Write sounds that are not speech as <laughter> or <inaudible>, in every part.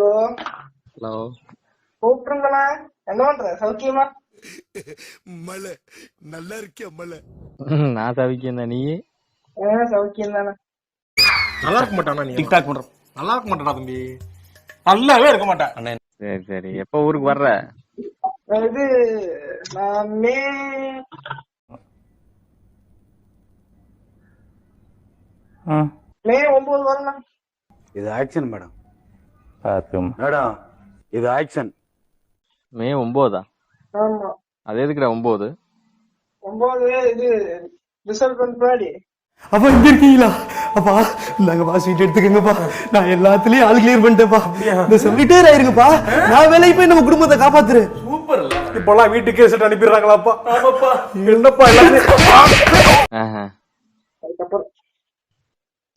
Hello. Hello. கூப்பிட்டுருங்களா என்ன பண்ற? சௌக்கியமா? மலை நல்லா இருக்கியா மலை நான் தவிக்கேன் நீ? ஆ, சௌக்கியம் தானே நல்லா இருக்க மாட்டானா நீ? டிக்டாக் பண்றோம். நல்லா இருக்க மாட்டானா தம்பி? நல்லாவே இருக்க மாட்டேன். சரி சரி. எப்போ ஊருக்கு வர்ற? இது நான் மே மே ஒன்பது வரணும் இது ஆக்ஷன் மேடம். பார்த்தும் மேடம் இது ஆக்ஷன். மே ஒன்பதா அது எதுக்குடா ஒன்பது ஒன்பது இது ரிசல்ட் பின்னாடி அப்பா இங்க இருக்கீங்களா? அப்பா இந்தாங்கப்பா ஸ்வீட் எடுத்துக்கங்கப்பா. நான் எல்லாத்துலயும் ஆள் கிளியர் பண்ணிட்டேன்ப்பா. இந்த சொல்லிட்டே ஆயிருங்கப்பா. நான் வேலைக்கு போய் நம்ம குடும்பத்தை காப்பாத்துறேன். சூப்பர் இப்பெல்லாம் வீட்டுக்கே செட் அனுப்பிடுறாங்களாப்பா. ஆமாப்பா. என்னப்பா எல்லாமே?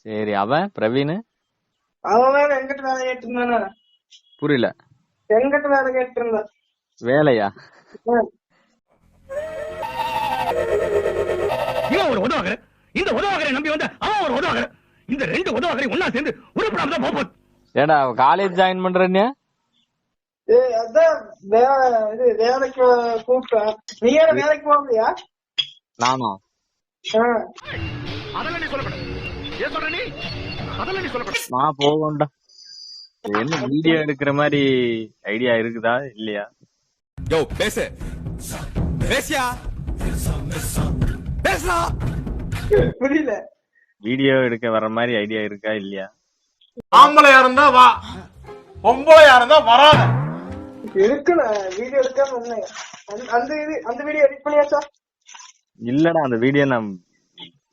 சரி அவன் பிரவீன்? அவன் வேற எங்கிட்ட வேலை கேட்டு இருந்தானே புரியல. எங்கிட்ட வேலை கேட்டு இருந்தான் வேலையா இவன் ஒரு உதவாகர இந்த உதவாகரை நம்பி வந்த அவன் ஒரு உதவாகர இந்த ரெண்டு உதவாகரை ஒன்னா சேர்ந்து உருப்படாம தான் போகும் ஏடா காலேஜ் ஜாயின் பண்றேன்னு? ஏய் அதான் வே- இது வேலைக்கு கூப்பிட்டேன் நீ ஏன் வேலைக்கு போகலையா? நானா? ஆ. அதெல்லாம் நீ சொல்லப்பட ஏன் சொல்ற நீ? அதெல்லாம் நீ சொல்லப்பட நான் போகண்டா என்ன வீடியோ எடுக்கிற மாதிரி ஐடியா இருக்குதா இல்லையா? யோ பேசு. பேசியா? பேசுறா புரியல. வீடியோ எடுக்க வர மாதிரி ஐடியா இருக்கா இல்லையா? ஆம்பளையா இருந்தா வா. பொம்பளையா இருந்தா வராத. இருக்குண்ணே வீடியோ எடுக்காம இருந்தேன். அந்த- அந்த இது அந்த வீடியோ எடிட் பண்ணியாச்சா? இல்லடா அந்த வீடியோ நான்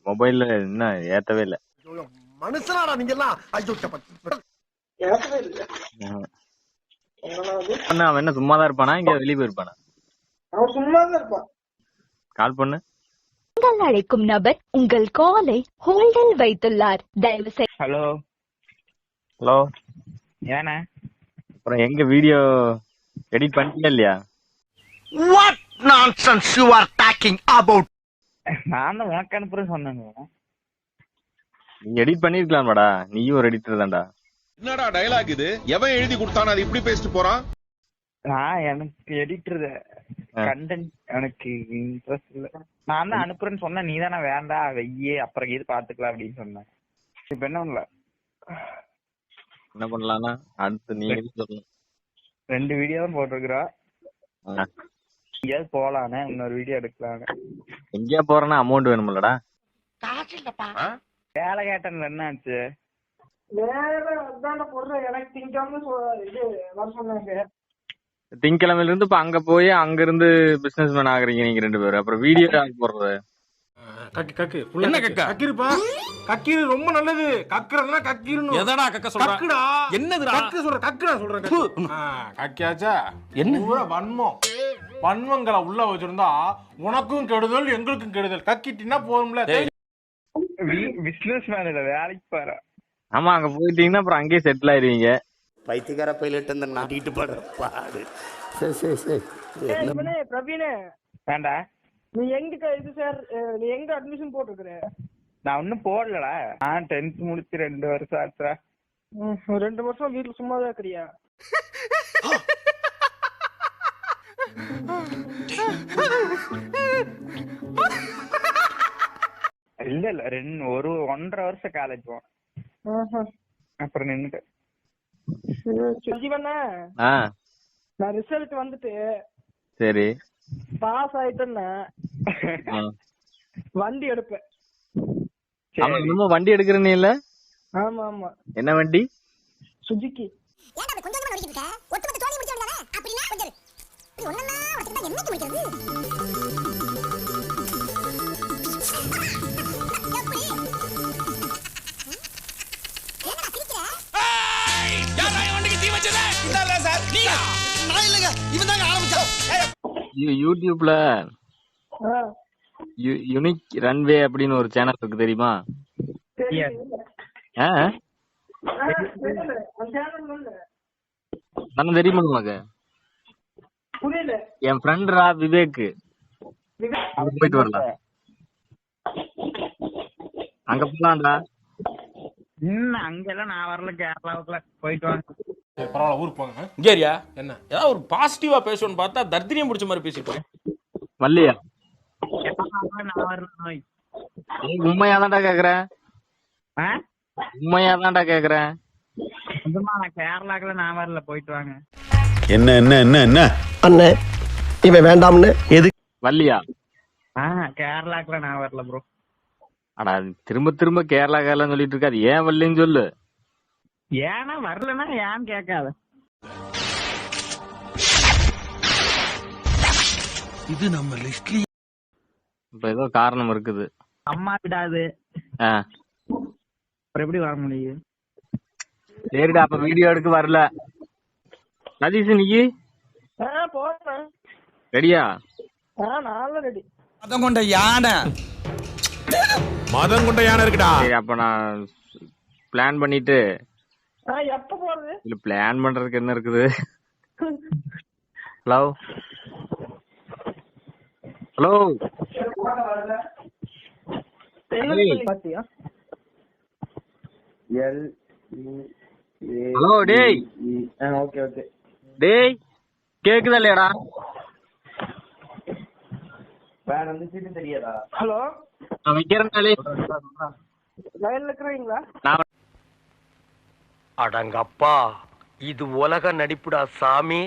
மொபைல்ல இன்னும் ஏத்தவே இல்ல. மனுஷனாடா நீங்க எல்லாம் ஐயோ? அண்ணா, அவன் என்ன சும்மா தான் இருப்பானா? இங்க வெளியே போயிருப்பானா? அவன் சும்மா தான் இருப்பான். கால் பண்ணு. நீங்கள் அழைக்கும் நபர் உங்கள் காலை ஹோல்டில் வைத்துள்ளார். தயவு செய்து ஹலோ. ஹலோ. ஏண்ணே அப்புறம் எங்க வீடியோ எடிட் பண்ணிட்டியா இல்லையா? What nonsense you are talking about நான் தான் உனக்கு அனுப்புறேன்னு சொன்னேங்க. நீ எடிட் பண்ணிருக்கலாம்டா. நீயும் ஒரு எடிட்டர் தான்டா. என்னடா டயலாக் இது? எவன் எழுதி கொடுத்தானோ அது இப்படி பேசிட்டு போறான்? நான் எனக்கு எடிட்டர். கண்டென்ட் எனக்கு இன்ட்ரெஸ்ட் இல்ல. நான் தான் அனுப்புறேன்னு சொன்னேன். நீ தானே வேண்டாம் வெய்யே அப்புறம் இது பாத்துக்கலாம் அப்படின்னு சொன்னேன். இப்ப என்ன பண்ணல? என்ன பண்ணலாம்னா அடுத்து நீ எது சொல்லணும். ரெண்டு வீடியோ தான் போட்டிருக்கிறோம் ஆ. எங்கேயாவது போலானே. இன்னொரு வீடியோ எடுக்கலான்னு எங்கேயா போறேன்னா அமௌண்ட் வேணும்லடா வேலை கேட்டேன்ல என்ன ஆச்சு வேற அதான போடுறேன் எனக்கு திங்காம இது வர சொன்னாங்க. திங்கக்கிழமையில இருந்து இப்ப அங்க போய் அங்க இருந்து பிசினஸ் மேன் ஆகுறீங்க நீங்க ரெண்டு பேரும். அப்புறம் வீடியோ போடுறது? கக்கு கக்கு. என்ன கக்கு. கக்கா? கக்கிருப்பா. கக்கீரு ரொம்ப நல்லது. கக்குறதுனா கக்கீருன்னு எதடா கக்க சொல்ற? கக்குடா. என்னதுடா? கக்கு சொல்ற கக்கு நான் சொல்றேன் கக்கு. ஆ, கக்கியாச்சா? என்ன? பூரா வன்மம். வன்மங்களை உள்ள வச்சிருந்தா உனக்கும் கெடுதல் எங்களுக்கும் கெடுதல். கக்கிட்டினா போதும்ல. பிசினஸ் மேன் இல்ல வேலைக்கு போற. ஆமா அங்க போயிட்டீங்கன்னா அப்புறம் அங்கேயே செட்டில் ஆயிருவீங்க பைத்தியக்கார பைலட் இந்த நாட்டிட்டு படுற பாடு. சரி சரி சரி. பிரவீனே வேண்டா. நீ எங்க இது சார் நீ எங்க அட்மிஷன் போட்டுருக்குற? நான் ஒன்னும் போடலடா. நான் டென்த் முடிச்சு ரெண்டு வருஷம் ஆச்சுடா. ரெண்டு வருஷம் வீட்டுல சும்மா தான் இருக்கிறியா? <laughs> <laughs> <laughs> இல்ல இல்ல. ரெண்டு ஒரு ஒன்றரை வருஷம் காலேஜ் போனேன். அப்புறம் நின்னுட்டு. ஜீவண்ணா நான் ரிசல்ட் வந்துட்டு சரி. பாஸ் ஆயிட்டேன்னா. வண்டி எடுப்பேன். ஆமா இன்னமும் வண்டி எடுக்கிறனே இல்ல? ஆமா ஆமா. என்ன வண்டி? சுஜுக்கி. யூ- யூடியூப்ல யுனிக் ரன்வே அப்படின்னு ஒரு சேனல் இருக்கு தெரியுமா. நான் தெரியுமா உனக்கு புரியல. என் ஃப்ரெண்ட்ரா விவேக். அங்க போயிட்டு வரலாம். அங்க போலாம்டா. அங்கெல்லாம் நான் வரல. கேரளாவுக்குள்ள போயிட்டு வாங்க. பரவாயில்ல ஊருக்கு போங்க. இங்கேரியா என்ன? ஏதாவது ஒரு பாசிட்டிவா பேசணும்னு பார்த்தா தர்தினியம் பிடிச்ச மாதிரி பேசிட்டு வள்ளியா நான் வரணும் உண்மையா தான்டா கேக்குறேன் உண்மையா தான்டா கேக்குறேன் நிஜமா நான் வரல போயிட்டு வாங்க. என்ன என்ன என்ன என்ன? அண்ணே இவன் வேண்டாம்னு எது வள்ளியா ஆ கேரளாக்குள்ள நான் வரல ப்ரோ அடா திரும்ப திரும்ப கேரளா கேரளான்னு சொல்லிட்டு இருக்காது. ஏன் வள்ளின்னு சொல்லு. ஏன்னா வரலன்னா ஏன்னு கேட்காத. இப்ப ஏதோ காரணம் இருக்குது. அம்மா விடாது. ஆ. அப்புறம் எப்படி வர முடியும்? சரிடா அப்ப வீடியோ எடுக்க வரல. சதீஷ் நீ? போறேன். ரெடியா? ரெடி மதம் கொண்ட யானை. மதம் கொண்ட யானை இருக்குடா. சரி அப்ப நான் பிளான் பண்ணிட்டு எப்ப போறது? இல்ல பிளான் பண்றதுக்கு என்ன இருக்குது? ஹலோ ஹலோ என்ன ஏய். சொல்லி பாத்தியா எல் ஹலோ டேய். ஓகே ஓகே டேய் கேக்குதா இல்லையாடா? வேற வந்து சீட்டு தெரியாதா? ஹலோ நான் வைக்கிறேன்டாலே லைன்ல இருக்கிறீங்களா? நான் அடங்கப்பா. இது உலக நடிப்புடா சாமி.